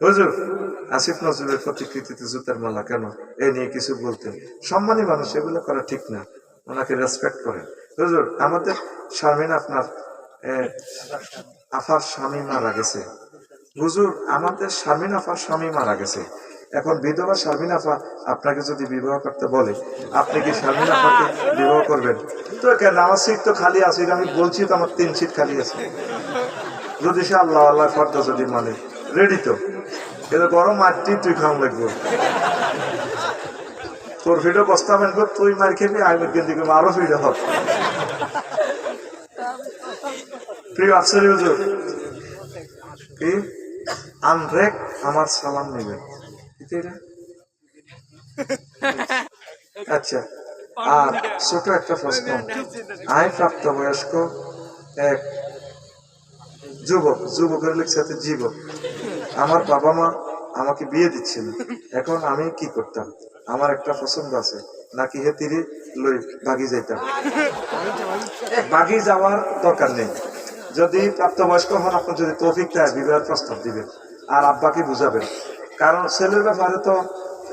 হুজুর, আসিফ নজরুলের প্রতিকৃতিতে জুতার মালা কেন? এ নিয়ে কিছু বলতেন সম্মানী মানুষ, এগুলো করা ঠিক না। ওনাকে রেসপেক্ট করেন। হুজুর, আমাদের শারমিন আপনার আফার স্বামী মারা গেছে। হুজুর, আমাদের শারমিন আফার স্বামী মারা গেছে। এখন বিধবা শারমিন আফা আপনাকে যদি বিবাহ করতে বলে, আপনি কি শারমিন আফাকে বিবাহ করবেন? তো কেন আমার সিট তো খালি আছে আমি বলছি তো, আমার তিন সিট খালি আছে। যদি সে আল্লাহ আল্লাহ ফর্দা যদি মানে রেডি তো? কিন্তু গরম মারটি তুই খাওয়া লাগবে। তোর ভিডিও বস্তাবেন গো তুই মার খেবি আমি কিন্তু আরও ভিডিও হবে। প্রিয় আফসারি হুজুর, কি? আনরেক আমার সালাম নেবেন। আচ্ছা আর ছোট একটা প্রশ্ন। আমি প্রাপ্তবয়স্ক এক যুবক, যুবকের লিখছে জীবক। আমার বাবা মা আমাকে বিয়ে দিচ্ছে না এখন আমি কি করতাম? আমার একটা পছন্দ আছে। নাকি হে তীরে লই ভাগি যাইতাম। বাগি যাওয়ার দরকার নেই। যদি প্রাপ্তবয়স্ক হন আপনার যদি তৌফিক দেয়, বিবাহের প্রস্তাব দিবেন। আর আব্বাকে বুঝাবেন। কারণ ছেলের ব্যাপারে তো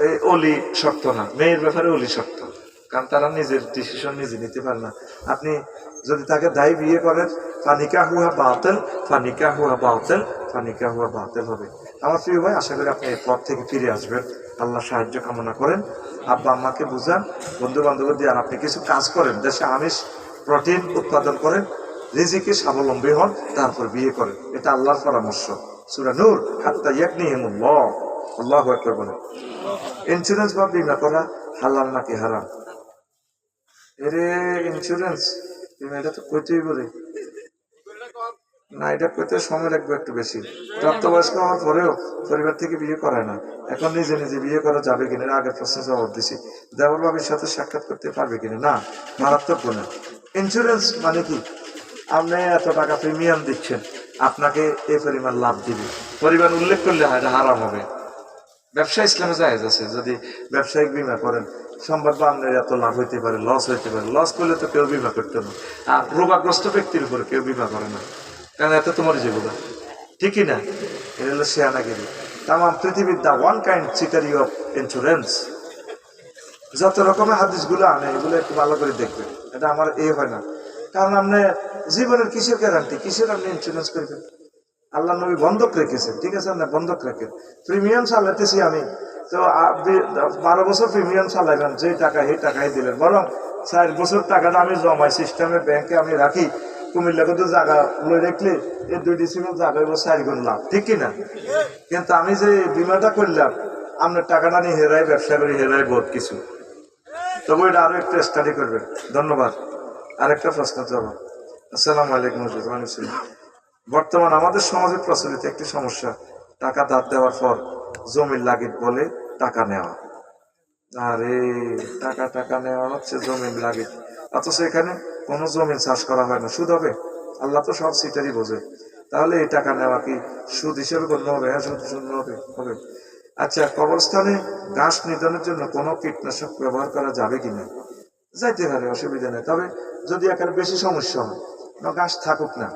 এই অলি শক্ত না। মেয়ের ব্যাপারে অলি শক্ত। কারণ তারা নিজের ডিসিশন নিজে নিতে পারে না। আপনি যদি তাকে দায়ী বিয়ে করেন ফানিকা হুয়া বাতেল ফানিকা হুয়া বাতেল ফানিকা হুয়া বাতেল হবে। আমার প্রিয় ভাই, আশা করি আপনি এই পথ থেকে ফিরে আসবেন। আল্লাহ সাহায্য কামনা করেন। আব্বা, আম্মাকে বুঝান বন্ধু বান্ধব দিয়ে আপনি কিছু কাজ করেন, দেশে আমিষ, প্রোটিন উৎপাদন করেন, রিজিকে স্বাবলম্বী হন, তারপর বিয়ে করেন। এটা আল্লাহর পরামর্শ। সুরা নূর, হাত্তা ইয়াকনিহিমুল্লাহ। আল্লাহু আকবার বলেন। ইন্স্যুরেন্স বা বিমা করা হালাল নাকি হারাম? এরে ইন্স্যুরেন্স বিমা এটা তো কইতেই বলে না, এটা কইতে সময় লাগবে একটু বেশি। প্রাপ্তবয়স্ক হওয়ার পরেও পরিবার থেকে বিয়ে করায় না। এখন নিজে নিজে বিয়ে করা যাবে কিনা আগের প্রশ্ন জবাব দিছি। দেবর বাবির সাথে সাক্ষাৎ করতে পারবে কিনা, না, মারাত্মক গুণা। ইন্স্যুরেন্স মানে কি? আপনি এত টাকা প্রিমিয়াম দিচ্ছেন, আপনাকে এই পরিমাণ লাভ দিবে। পরিমাণ উল্লেখ করলে হয় এটা হারাম হবে। ব্যবসা ইসলামে জায়েজ আছে, যদি ব্যবসায়িক বিমা করেন সম্ভব বা আপনার এত লাভ হইতে পারে লস হইতে পারে। লস করলে তো কেউ বিমা করতে না। আর রোগাগ্রস্ত ব্যক্তির উপরে কেউ বিমা করে না। কারণ এত তোমার যেগুলো ঠিকই না। এটা হলো শেয়ানাগিরি। তাম পৃথিবীর দা ওয়ান কাইন্ড চিটারি অফ ইন্স্যুরেন্স যত রকমের হাদিসগুলো আনে, এগুলো একটু ভালো করে দেখবেন। এটা আমার এ হয় না। কারণ আপনি জীবনের কিসের গ্যারান্টি কিসের আপনি ইন্স্যুরেন্স করবেন? আল্লাহ নবী বন্ধক রেখেছেন। ঠিক আছে না বন্ধক রেখে প্রিমিয়াম চালাতেছি আমি। তো আপনি বারো বছর প্রিমিয়াম চালাইবেন যে টাকা, সেই টাকাই দিলেন। বরং চার বছর টাকাটা আমি জমাই সিস্টেমে ব্যাংকে আমি রাখি। কুমিল্লা কত জায়গা লই রাখলে এই দুই ডিসিমের জায়গা চার গুণ লাভ, ঠিক কিনা? কিন্তু আমি যে বিমাটা করলাম, আপনার টাকাটা নিয়ে হেরাই, ব্যবসা করি, হেরাই বহুত কিছু। তবে এটা আরও একটু স্টাডি করবেন। ধন্যবাদ। আরেকটা প্রশ্ন জবাব। আসসালামু আলাইকুম হুজুর। বর্তমান আমাদের সমাজে প্রচলিত একটি সমস্যা, টাকা দাঁত দেওয়ার পর জমির লাগিত বলে টাকা নেওয়া। আরে, টাকা টাকা নেওয়া হচ্ছে, জমিন লাগে। অথচ এখানে কোনো জমিন চাষ করা হয় না, সুদ হবে। আল্লাহ তো সব সিটারই বোঝে। তাহলে এই টাকা নেওয়া কি সুদ হিসেবে গণ্য হবে? হ্যাঁ সুদ শূন্য হবে হবে। আচ্ছা কবরস্থানে ঘাস নিধনের জন্য কোনো কীটনাশক ব্যবহার করা যাবে কি না? যাইতে পারে, অসুবিধা নেই। তবে যদি একেবারে বেশি সমস্যা হয় না ঘাস থাকুক না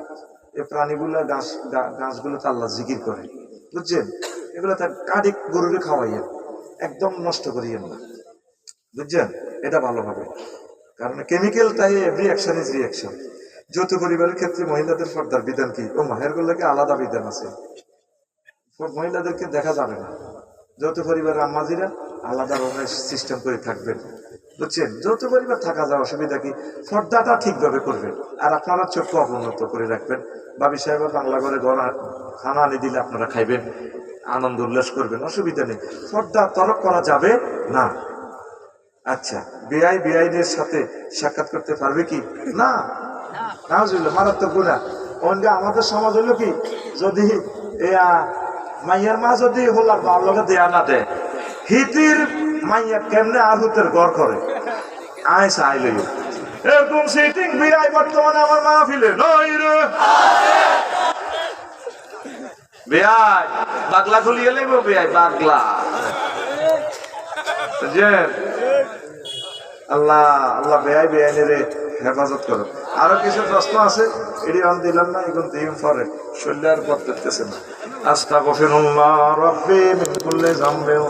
এই প্রাণীগুলো ঘাস গা- ঘাসগুলো তো আল্লাহ জিকির করে। বুঝছেন? এগুলো তার কাঠি গরুরে খাওয়াইয়েন। একদম নষ্ট করিয়েন না বুঝছেন? এটা ভালো হবে। কারণ কেমিক্যাল তাই এভরি অ্যাকশন ইজ রিয়াকশন যৌথ পরিবারের ক্ষেত্রে মহিলাদের পর্দার বিধান কি? ও মাহের গুলোকে আলাদা বিধান আছে? মহিলাদেরকে দেখা যাবে না। যৌথ পরিবারের আম্মাজিরা আলাদা রুমের সিস্টেম করে থাকবেন। বুঝছেন? যত পরিবার থাকা যায় অসুবিধা কি? পর্দাটা ঠিকভাবে করবেন। আর আপনারা চক্ষু অবনত করে রাখবেন। বাবি সাহেব, বাংলা ঘরে আ- খানা আনি দিলে আপনারা খাইবেন। আনন্দ উল্লাস করবেন, অসুবিধা নেই। পর্দা তরক করা যাবে? না। আচ্ছা বিআই বিআইদের সাথে সাক্ষাৎ করতে পারবে কি? না। মারাত্মক গুণা অন্য আমাদের সমাজ হলো কি? যদি মাইয়ার মা যদি হলার বার লগে দেয়া না দেয় হিতির মাইয়া কেমনে আর হুতের গড় করে? আয় চাই লই এরকম সিটিং বিআই বর্তমানে আমার মা ফিলে নই রে। বেআই বাগলা খুলিয়ে লেব বেআই বাগলা। বুঝছেন আল্লাহ আল্লাহ বেয়াই বেআই বেআইনের হেফাজত করো। আরও কিছু প্রশ্ন আছে? এটি অন দিলাম না এখন দিন পরে। শরীরে আর দেখতেছে না। আস্তাগফিরুল্লাহ রাব্বি মিন কুল্লি যামবিন।